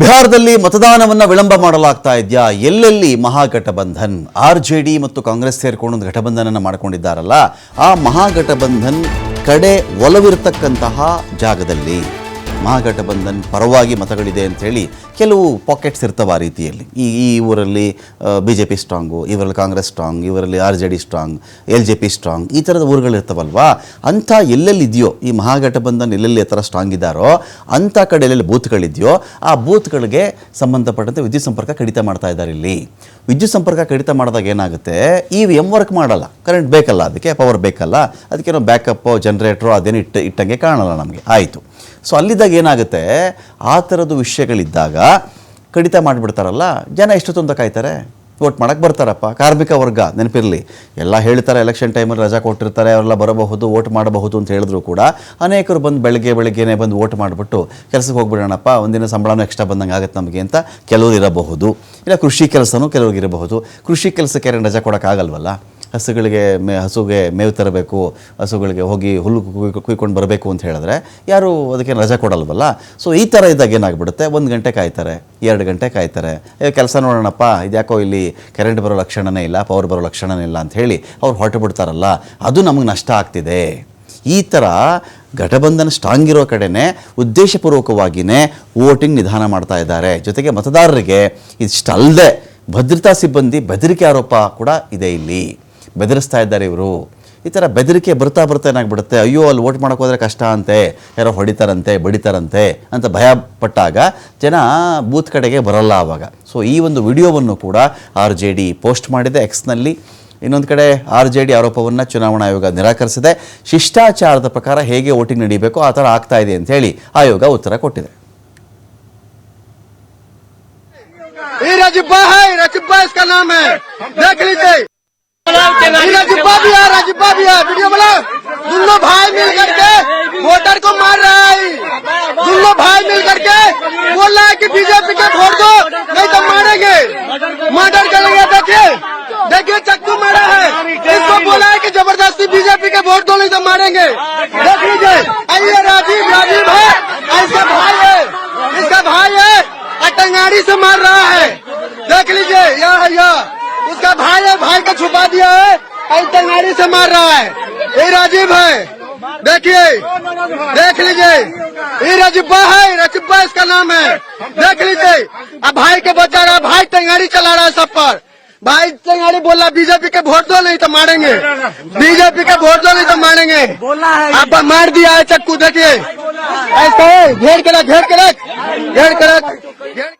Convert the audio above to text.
ಬಿಹಾರದಲ್ಲಿ ಮತದಾನವನ್ನು ವಿಳಂಬ ಮಾಡಲಾಗ್ತಾ ಇದೆಯಾ? ಎಲ್ಲೆಲ್ಲಿ ಮಹಾಗಠಬಂಧನ್? ಆರ್ ಜೆ ಡಿ ಮತ್ತು ಕಾಂಗ್ರೆಸ್ ಸೇರಿಕೊಂಡು ಒಂದು ಘಟಬಂಧನನ ಮಾಡಿಕೊಂಡಿದ್ದಾರಲ್ಲ, ಆ ಮಹಾಗಠಬಂಧನ್ ಕಡೆ ಒಲವಿರತಕ್ಕಂತಹ ಜಾಗದಲ್ಲಿ ಮಹಾಗಠಬಂಧನ್ ಪರವಾಗಿ ಮತಗಳಿದೆ ಅಂತ ಹೇಳಿ ಕೆಲವು ಪಾಕೆಟ್ಸ್ ಇರ್ತವೆ ಆ ರೀತಿಯಲ್ಲಿ. ಈ ಈ ಊರಲ್ಲಿ ಬಿ ಜೆ ಪಿ ಸ್ಟ್ರಾಂಗು ಇವರಲ್ಲಿ ಕಾಂಗ್ರೆಸ್ ಸ್ಟ್ರಾಂಗ್ ಇವರಲ್ಲಿ R J D strong L J P strong ಈ ಥರದ ಊರುಗಳಿರ್ತವಲ್ವಾ ಅಂಥ ಎಲ್ಲೆಲ್ಲಿದೆಯೋ, ಈ ಮಹಾಗಠಬಂಧನ್ ಎಲ್ಲೆಲ್ಲಿ ಆ ಥರ ಸ್ಟ್ರಾಂಗ್ ಇದ್ದಾರೋ ಅಂಥ ಕಡೆ ಎಲ್ಲೆಲ್ಲಿ ಬೂತ್ಗಳಿದೆಯೋ, ಆ ಬೂತ್ಗಳಿಗೆ ಸಂಬಂಧಪಟ್ಟಂತೆ ವಿದ್ಯುತ್ ಸಂಪರ್ಕ ಕಡಿತ ಮಾಡ್ತಾ ಇದ್ದಾರೆ ಇಲ್ಲಿ. ವಿದ್ಯುತ್ ಸಂಪರ್ಕ ಕಡಿತ ಮಾಡಿದಾಗ ಏನಾಗುತ್ತೆ? ಈ ಎಂ ವರ್ಕ್ ಮಾಡಲ್ಲ. ಕರೆಂಟ್ ಬೇಕಲ್ಲ ಅದಕ್ಕೆ ಪವರ್ ಬೇಕಲ್ಲ. ಅದಕ್ಕೇನೋ ಬ್ಯಾಕಪ್ಪು ಜನ್ರೇಟ್ರು ಅದೇನು ಇಟ್ಟು, ಇಟ್ಟಂಗೆ ಕಾಣಲ್ಲ ನಮಗೆ. ಆಯಿತು. ಸೊ ಅಲ್ಲಿದ್ದಾಗ ಏನಾಗುತ್ತೆ? ಆ ಥರದ್ದು ವಿಷಯಗಳಿದ್ದಾಗ ಕಡಿತ ಮಾಡಿಬಿಡ್ತಾರಲ್ಲ, ಜನ ಎಷ್ಟು ಅಂತ ಕಾಯ್ತಾರೆ. ವೋಟ್ ಮಾಡೋಕ್ಕೆ ಬರ್ತಾರಪ್ಪ. ಕಾರ್ಮಿಕ ವರ್ಗ, ನೆನಪಿರಲಿ. ಎಲ್ಲ ಹೇಳ್ತಾರೆ ಎಲೆಕ್ಷನ್ ಟೈಮಲ್ಲಿ ರಜಾ ಕೊಟ್ಟಿರ್ತಾರೆ, ಅವರೆಲ್ಲ ಬರಬಹುದು, ವೋಟ್ ಮಾಡಬಹುದು ಅಂತ ಹೇಳಿದ್ರು ಕೂಡ ಅನೇಕರು ಬಂದು ಬೆಳಗ್ಗೆ ಬೆಳಗ್ಗೆನೇ ಬಂದು ವೋಟ್ ಮಾಡಿಬಿಟ್ಟು ಕೆಲಸಕ್ಕೆ ಹೋಗ್ಬಿಡೋಣಪ್ಪ, ಒಂದಿನ ಸಂಬಳನೂ ಎಕ್ಸ್ಟ್ರಾ ಬಂದಂಗೆ ಆಗುತ್ತೆ ನಮಗೆ ಅಂತ ಕೆಲವರು ಇರಬಹುದು. ಇಲ್ಲ ಕೃಷಿ ಕೆಲಸನೂ ಕೆಲವ್ರಿಗೆ ಇರಬಹುದು. ಕೃಷಿ ಕೆಲಸಕ್ಕೆ ರಜಾ ಕೊಡೋಕ್ಕಾಗಲ್ವಲ್ಲ? ಹಸುಗಳಿಗೆ ಮೇ ಹಸುಗೆ ಮೇವು ತರಬೇಕು, ಹಸುಗಳಿಗೆ ಹೋಗಿ ಹುಲ್ಲು ಕುಯ್- ಕುಯ್ಕೊಂಡು ಬರಬೇಕು ಅಂತ ಹೇಳಿದ್ರೆ ಯಾರು ಅದಕ್ಕೆ ರಜೆ ಕೊಡಲ್ವಲ್ಲ? ಸೊ ಈ ಥರ ಇದ್ದಾಗ ಏನಾಗ್ಬಿಡುತ್ತೆ? ಒಂದು ಗಂಟೆ ಕಾಯ್ತಾರೆ, ಎರಡು ಗಂಟೆ ಕಾಯ್ತಾರೆ. ಕೆಲಸ ನೋಡೋಣಪ್ಪ, ಇದ್ಯಾಕೋ ಇಲ್ಲಿ ಕರೆಂಟ್ ಬರೋ ಲಕ್ಷಣನೇ ಇಲ್ಲ ಪವರ್ ಬರೋ ಲಕ್ಷಣನೇ ಇಲ್ಲ ಅಂತ ಹೇಳಿ ಅವ್ರು ಹೊರಟು ಬಿಡ್ತಾರಲ್ಲ, ಅದು ನಮಗೆ ನಷ್ಟ ಆಗ್ತಿದೆ. ಈ ಥರ ಘಟಬಂಧನ ಸ್ಟ್ರಾಂಗ್ ಇರೋ ಕಡೆನೇ ಉದ್ದೇಶಪೂರ್ವಕವಾಗಿಯೇ ವೋಟಿಂಗ್ ನಿಧಾನ ಮಾಡ್ತಾ ಇದ್ದಾರೆ. ಜೊತೆಗೆ ಮತದಾರರಿಗೆ ಇಷ್ಟಲ್ಲದೆ ಭದ್ರತಾ ಸಿಬ್ಬಂದಿ, ಬೆದರಿಕೆ ಆರೋಪ ಕೂಡ ಇದೆ ಇಲ್ಲಿ. ಬೆದರಿಸ್ತಾ ಇದ್ದಾರೆ ಇವರು ಈ ಥರ ಬೆದರಿಕೆ ಬರ್ತಾ ಬರ್ತಾ ಏನಾಗ್ಬಿಡುತ್ತೆ ಅಯ್ಯೋ ಅಲ್ಲಿ ವೋಟ್ ಮಾಡೋಕೆ ಹೋದರೆ ಕಷ್ಟ ಅಂತೆ ಯಾರೋ ಹೊಡಿತಾರಂತೆ ಬಡಿತಾರಂತೆ ಅಂತ ಭಯ ಪಟ್ಟಾಗ ಜನ ಬೂತ್ ಕಡೆಗೆ ಬರಲ್ಲ ಆವಾಗ ಸೊ ಈ ಒಂದು ವಿಡಿಯೋವನ್ನು ಕೂಡ ಆರ್ ಜೆ ಡಿ ಪೋಸ್ಟ್ ಮಾಡಿದೆ ಎಕ್ಸ್ನಲ್ಲಿ ಇನ್ನೊಂದು ಕಡೆ ಆರ್ ಜೆ ಡಿ ಆರೋಪವನ್ನು ಚುನಾವಣಾ ಆಯೋಗ ನಿರಾಕರಿಸಿದೆ ಶಿಷ್ಟಾಚಾರದ ಪ್ರಕಾರ ಹೇಗೆ ವೋಟಿಂಗ್ ನಡೀಬೇಕು ಆ ಥರ ಆಗ್ತಾ ಇದೆ ಅಂತ ಹೇಳಿ ಆಯೋಗ ಉತ್ತರ ಕೊಟ್ಟಿದೆ ये राजब्बा है राजब्बा इसका नाम है देख राजब्बा भी है राजब्बा भी है वीडियो बना। दोनों भाई मिल करके वोटर को मार रहा है। दोनों भाई मिल करके बोल रहा है की बीजेपी के वोट दो, नहीं तो मारेंगे। मर्डर करेंगे देखिए। देखिए, चक्कू मारा है। इसको बोला है कि ज़बरदस्ती बीजेपी के वोट दो, नहीं तो मारेंगे। देख लीजिए, आइए, राजीव राजीव है। इसका भाई है। इसका भाई है। अटंगाड़ी से मार रहा है। देख लीजिए, यह यह। उसका भाई है, भाई को छुपा दिया है। अटंगाड़ी से मार रहा है। ये राजीव है देखिए देख लीजिए। ये रजब्बा है रजब्बा इसका नाम है। देख लीजिए। अब भाई के बचा रहा भाई टंगाड़ी चला रहा है सब पर। भाई टंगाड़ी बोला बीजेपी के वोट दो नहीं तो मारेंगे। बीजेपी के वोट दो नहीं तो मारेंगे। बोला है। अब मार दिया है चक्कू देखिए। ऐसा है घेर के रख घेर के रख। घेर के रख।